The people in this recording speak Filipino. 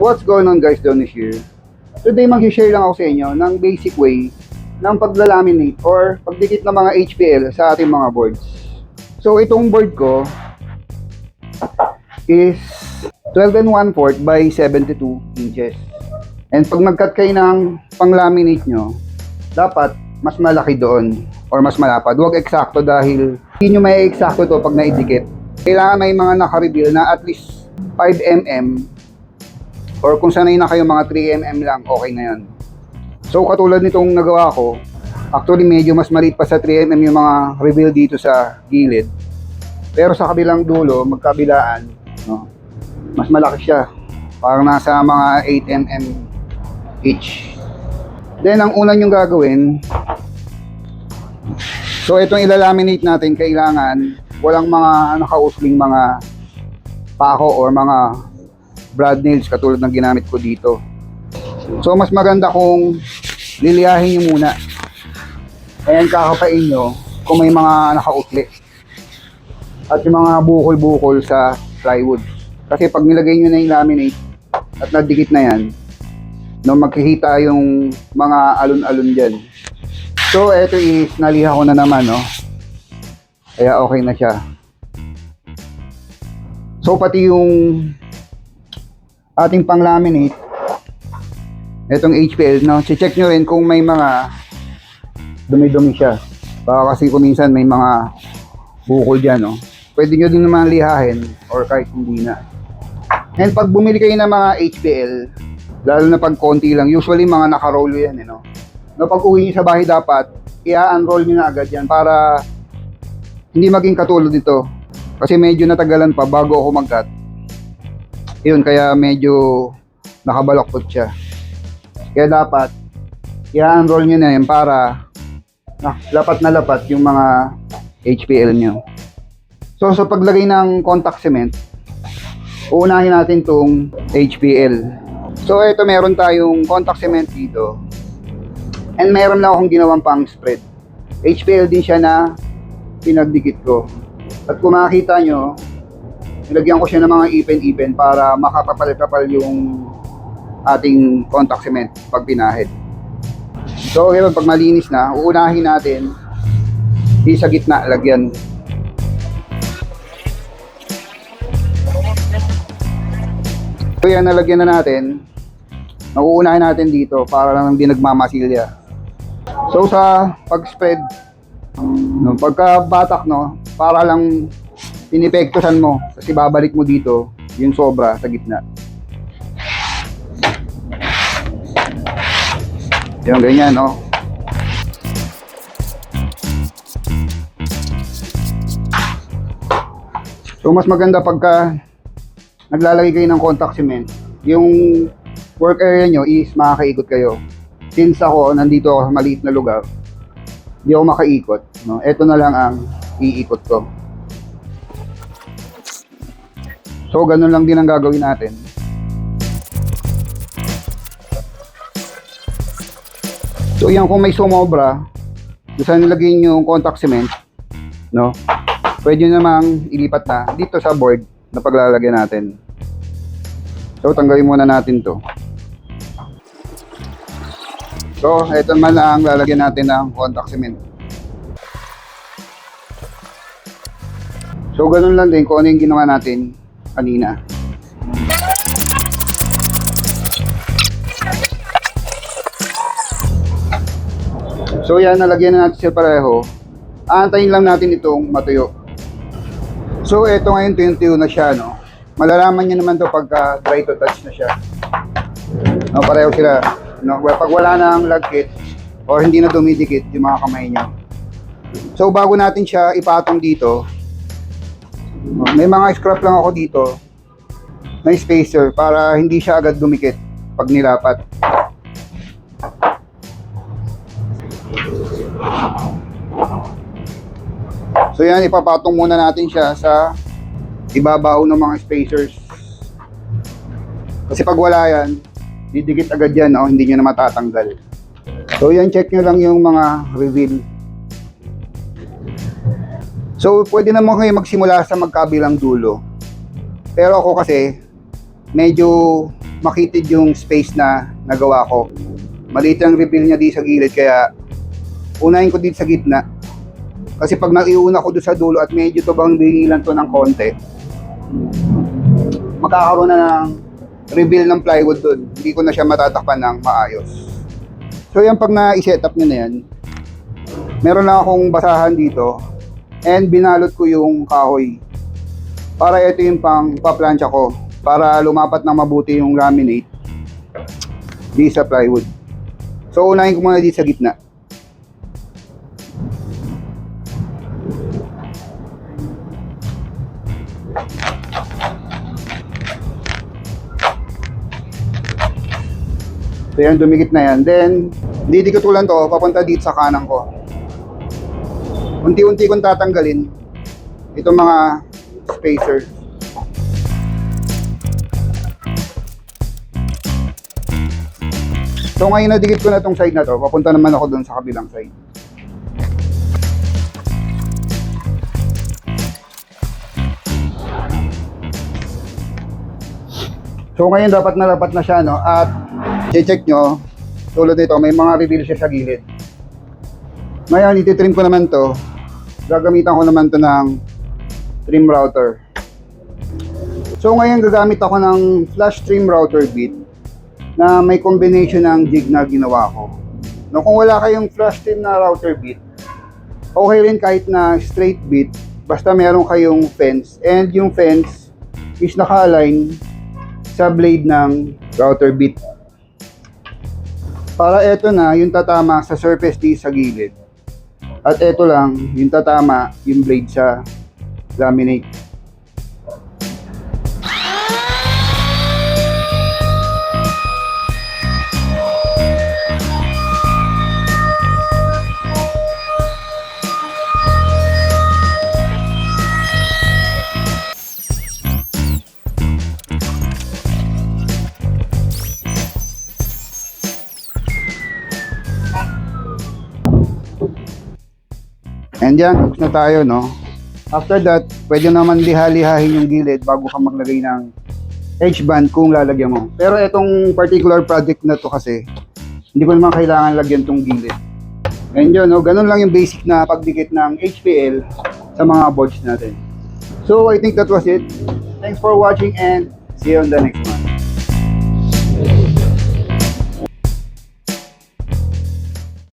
What's going on guys, Donis here. Today mag-share lang ako sa inyo ng basic way ng paglalaminate or pagdikit ng mga HPL sa ating mga boards. So itong board ko is 12 and 1 4 by 72 inches. And pag nag-cut kayo ng pang-laminate nyo, dapat mas malaki doon or mas malapad. Huwag eksakto dahil hindi nyo may eksakto to pag naidikit. Kailangan may mga naka-reveal na at least 5 mm or kung sanay na kayo mga 3 mm lang, okay na yan. So katulad nitong nagawa ko, actually medyo mas maliit pa sa 3 mm yung mga reveal dito sa gilid. Pero sa kabilang dulo, magkabilaan, no, mas malaki siya. Parang nasa mga 8 mm each. Then ang una yung gagawin, so itong ilalaminate natin, kailangan walang mga nakausling mga pako or mga brad nails katulad ng ginamit ko dito. So mas maganda kung liliyahin nyo muna. Ayan kakapain nyo kung may mga nakaukli. At yung mga bukol-bukol sa plywood. Kasi pag nilagay nyo na yung laminate at nadikit na yan, no, magkikita yung mga alon-alon dyan. So, eto is naliha ko na naman, no. Kaya okay na siya. So, pati yung ating pang-laminate, itong HPL, no, check nyo rin kung may mga dumi-dumi siya. Baka kasi kung minsan may mga bukol dyan, no. Pwede nyo din naman lihahin or kahit hindi na. And pag bumili kayo ng mga HPL, lalo na pag konti lang, usually mga naka-roll yan, eh, no. No, pag uwi nyo sa bahay dapat, i-unroll nyo na agad yan para hindi maging katulad dito. Kasi medyo natagalan pa bago ako mag-cut. Yun, kaya medyo nakabaloktot siya. Kaya dapat, i-unroll nyo na yan para ah, lapat na lapat yung mga HPL nyo. So, sa paglagay ng contact cement, uunahin natin tong HPL. So, ito meron tayong contact cement dito. And meron lang akong ginawang pang spread. HPL din siya na pinagdikit ko. At kung makikita nyo, nilagyan ko siya ng mga ipin-ipin para makakapal-kapal yung ating contact cement pag pinahid. So, yun, pag malinis na, uunahin natin di sa gitna lagyan. So yan, nalagyan na natin. Nauunahin natin dito para lang hindi nagmamasilya. So sa pag-spread, no, pagka batak, no, para lang pinipektusan mo kasi babalik mo dito yung sobra sa gitna. Yung ganyan, no? So mas maganda pagka naglalagay kayo ng contact cement, yung work area nyo is makakaikot kayo. Since ako, nandito ako sa maliit na lugar, hindi ako makaikot. No? Ito na lang ang iikot ko. So, ganun lang din ang gagawin natin. So, yan kung may sumobra, saan nilagay nyo yung contact cement, no? Pwede nyo namang ilipat na dito sa board na paglalagyan natin. So, tanggalin muna natin to. So, ito naman ang lalagyan natin ng contact cement. So, ganun lang din kung ano yung ginawa natin kanina. So, yan, nalagyan na natin siya pareho. Aantayin lang natin itong matuyo. So, ito ngayon, tuyo na siya, no? Malalaman niyo naman to pagka dry to touch na siya. No, pareho sila. No, pag wala na ang lagkit or hindi na dumidikit yung mga kamay niyo. So, bago natin siya ipatong dito, may mga scrap lang ako dito na spacer para hindi siya agad dumikit pag nilapat. So yan, ipapatong muna natin siya sa ibabaw ng mga spacers. Kasi pag wala yan, didikit agad yan, oh, hindi nyo na matatanggal. So yan, check nyo lang yung mga reveal. So pwede naman kayo magsimula sa magkabilang dulo. Pero ako kasi, medyo makitid yung space na nagawa ko. Maliit ang reveal niya di sa gilid kaya unahin ko dito sa gitna. Kasi pag naiuna ko doon sa dulo at medyo to bang bingilan to ng konti, magkakaroon na ng reveal ng plywood doon. Hindi ko na siya matatakpan ng maayos. So yan pag na-set up nyo na yan, meron lang akong basahan dito and binalot ko yung kahoy. Para ito yung pang paplansya ko para lumapat na mabuti yung laminate di sa plywood. So unahin ko muna dito sa gitna. So yan, dumikit na yan. Then, didikit ko lang to, papunta dito sa kanan ko. Unti-unti kong tatanggalin itong mga spacers. So ngayon nadikit ko na tong side na to, papunta naman ako doon sa kabilang side. So ngayon dapat na dapat na siya no at i-check nyo tulad nito may mga reveal siya sa gilid. Ngayon ititrim ko naman to gagamitan ko naman to ng trim router. So ngayon gagamit ako ng flash trim router bit na may combination ng jig na ginawa ko. No, kung wala kayong flash trim na router bit, okay rin kahit na straight bit, basta meron kayong fence and yung fence is naka-align sa blade ng router bit. Para ito na yung tatama sa surface di sa gilid. At ito lang yung tatama yung blade sa laminate. And yan, na tayo, no? After that, pwede naman liha-lihahin yung gilid bago ka maglagay ng edge band kung lalagyan mo. Pero itong particular project na to kasi, hindi ko naman kailangan lagyan tong gilid. And yun, no? ganun lang yung basic na pagdikit ng HPL sa mga boards natin. So, I think that was it. Thanks for watching and see you on the next one.